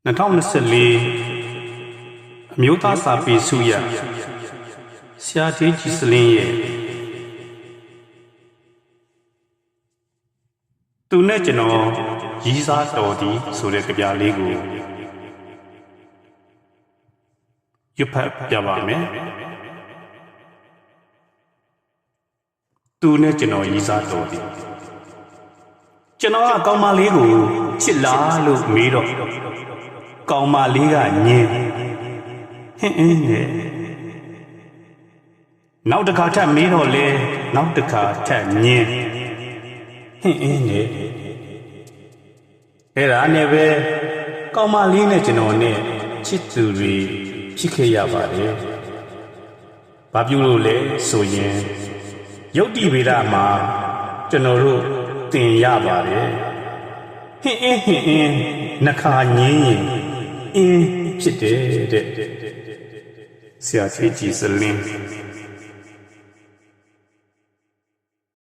2024အမျိုးသားစာပေစုရဆရာကြီးကြည်စလင်းရဲ့သူနဲ့ကျွန်တော်ရီးစားတော်သည်ဆိုတဲ့ကြပြလေးကိုရွတ်ဖတ်ပြပါမယ်သူနဲ့ကျွန်တော်ရီးစားတော်သည် ကျွန်တော်ကကောင်းမလေးကိုချစ်လားလို့မေးတော့ကောင်းမလေးကညင်းဟင်းအင်းနဲ့နောက်တစ်ခါထပ်မေးတော့လေနောက်တစ်ခါထပ်ညင်းဟင်းအင်းနဲ့အဲ့ဒါနဲ့ပဲကောင်းမလေးနဲ့ကျွန်တော်နဲ့ချစ်သူတွေဖြစ်ခဲ့ရပါတယ်။ဘာပြုလို့လဲဆိုရင်ယုတ်တိဗေဒမှာကျွန်တော်တို့ သင်ရပါတယ်။ဟင်းအင်းဟင်းအင်းနှခါငင်းရင်အင်းဖြစ်တယ်တဲ့ဆရာကြီးကြည်စလင်း